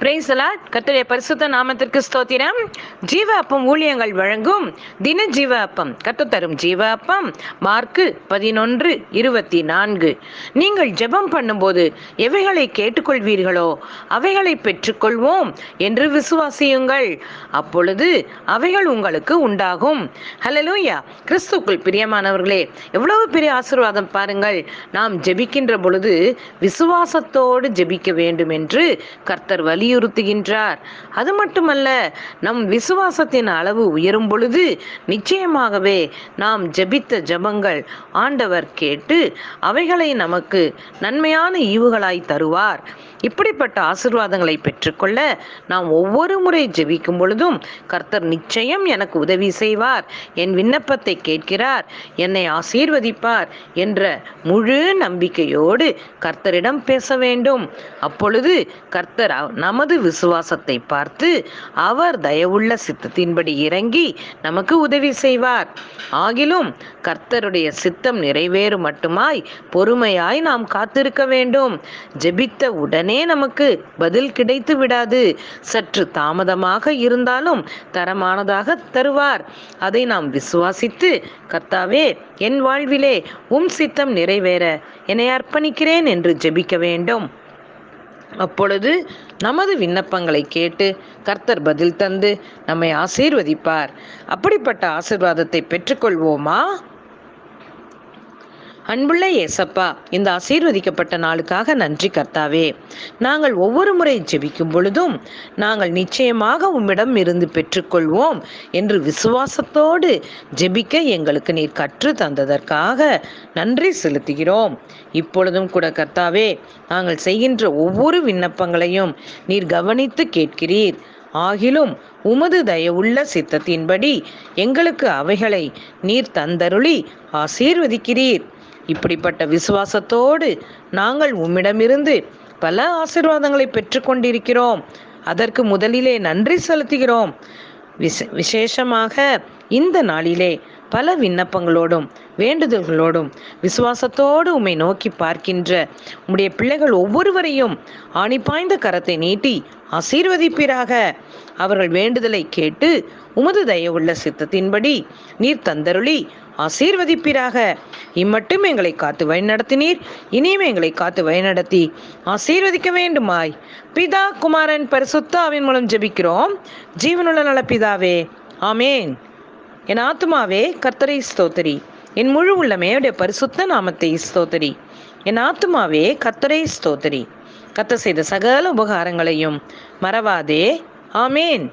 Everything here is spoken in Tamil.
பிரேசலா கத்துடைய பரிசுத்த நாமத்திற்கு ஸ்தோத்திரம். ஜீவ அப்பம் ஊழியங்கள் வழங்கும் தின ஜீவ அப்பம் கத்து தரும் ஜீவ அப்பம் மார்க்கு பதினொன்று இருபத்தி நான்கு நீங்கள் ஜெபம் பண்ணும்போது எவைகளை கேட்டுக்கொள்வீர்களோ அவைகளை பெற்றுக்கொள்வோம் என்று விசுவாசியுங்கள். அப்பொழுது அவைகள் உங்களுக்கு உண்டாகும். ஹலலூயா கிறிஸ்துக்குள் பிரியமானவர்களே எவ்வளவு பெரிய ஆசீர்வாதம் பாருங்கள். நாம் ஜெபிக்கின்ற பொழுது விசுவாசத்தோடு ஜெபிக்க வேண்டும் என்று கர்த்தர் வலி வலியுறுத்துகின்றார். அது மட்டுமல்ல நம் விசுவாசத்தின் அளவு உயரும் பொழுது நிச்சயமாகவே நாம் ஜபித்த ஜபங்கள் ஆண்டவர் கேட்டு அவைகளை நமக்கு நன்மையான ஈவுகளாய் தருவார். இப்படிப்பட்ட ஆசிர்வாதங்களை பெற்றுக்கொள்ள நாம் ஒவ்வொரு முறை ஜெபிக்கும் பொழுதும் கர்த்தர் நிச்சயம் எனக்கு உதவி செய்வார். என் விண்ணப்பத்தை கேட்கிறார். என்னை ஆசீர்வதிப்பார் என்ற முழு நம்பிக்கையோடு கர்த்தரிடம் பேச வேண்டும். அப்பொழுது கர்த்தர் நமது விசுவாசத்தை பார்த்து அவர் தயவுள்ள சித்தத்தின்படி இறங்கி நமக்கு உதவி செய்வார். ஆகிலும் கர்த்தருடைய சித்தம் நிறைவேறும் மட்டுமாய் பொறுமையாய் நாம் காத்திருக்க வேண்டும். ஜெபித்த உடனே நமக்கு பதில் கிடைத்து விடாது. சற்று தாமதமாக இருந்தாலும் தரமானதாக தருவார். அதை நாம் விசுவாசித்து கர்த்தாவே என் வாழ்விலே உம் சித்தம் நிறைவேற. என்னை அர்ப்பணிக்கிறேன் என்று ஜெபிக்க வேண்டும். அப்பொழுது நமது விண்ணப்பங்களை கேட்டு கர்த்தர் பதில் தந்து நம்மை ஆசீர்வதிப்பார். அப்படிப்பட்ட ஆசீர்வாதத்தை பெற்றுக்கொள்வோமா? அன்புள்ள ஏசப்பா இந்த ஆசீர்வதிக்கப்பட்ட நாளுக்காக நன்றி கர்த்தாவே. நாங்கள் ஒவ்வொரு முறை ஜெபிக்கும் பொழுதும் நாங்கள் நிச்சயமாக உம்மிடம் இருந்து பெற்றுக்கொள்வோம் என்று விசுவாசத்தோடு ஜெபிக்க எங்களுக்கு நீர் கற்று தந்ததற்காக நன்றி செலுத்துகிறோம். இப்பொழுதும் கூட கர்த்தாவே நாங்கள் செய்கின்ற ஒவ்வொரு விண்ணப்பங்களையும் நீர் கவனித்து கேட்கிறீர். ஆகிலும் உமது தயவுள்ள சித்தத்தின்படி எங்களுக்கு அவைகளை நீர் தந்தருளி ஆசீர்வதிக்கிறீர். இப்படிப்பட்ட விசுவாசத்தோடு நாங்கள் உம்மிடமிருந்து பல ஆசீர்வாதங்களை பெற்றுக்கொண்டிருக்கிறோம். அதற்கு முதலிலே நன்றி செலுத்துகிறோம். விச விசேஷமாக இந்த நாளிலே பல விண்ணப்பங்களோடும் வேண்டுதல்களோடும் விசுவாசத்தோடு உம்மை நோக்கி பார்க்கின்ற உம்முடைய பிள்ளைகள் ஒவ்வொருவரையும் ஆணி பாய்ந்த கரத்தை நீட்டி ஆசீர்வதிப்பீராக. அவர்கள் வேண்டுதலை கேட்டு உமது தயவுள்ள சித்தத்தின்படி நீர் தந்தருளி ஆசீர்வதிப்பீராக. இம்மட்டும் எங்களை காத்து வழிநடத்தினீர் இனியும் எங்களை காத்து வழிநடத்தி ஆசீர்வதிக்க வேண்டுமாய். பிதா குமாரன் பரிசுத்தாவின் மூலம் ஜெபிக்கிறோம். ஜீவனுள்ள நல பிதாவே ஆமேன். என் ஆத்துமாவே கர்த்தரை ஸ்தோத்தரி. என் முழு உள்ளமே உடைய பரிசுத்த நாமத்தை ஸ்தோத்தரி. என் ஆத்துமாவே கர்த்தரை ஸ்தோத்தரி. கத்த செய்த சகல உபகாரங்களையும் மறவாதே. ஆமேன்.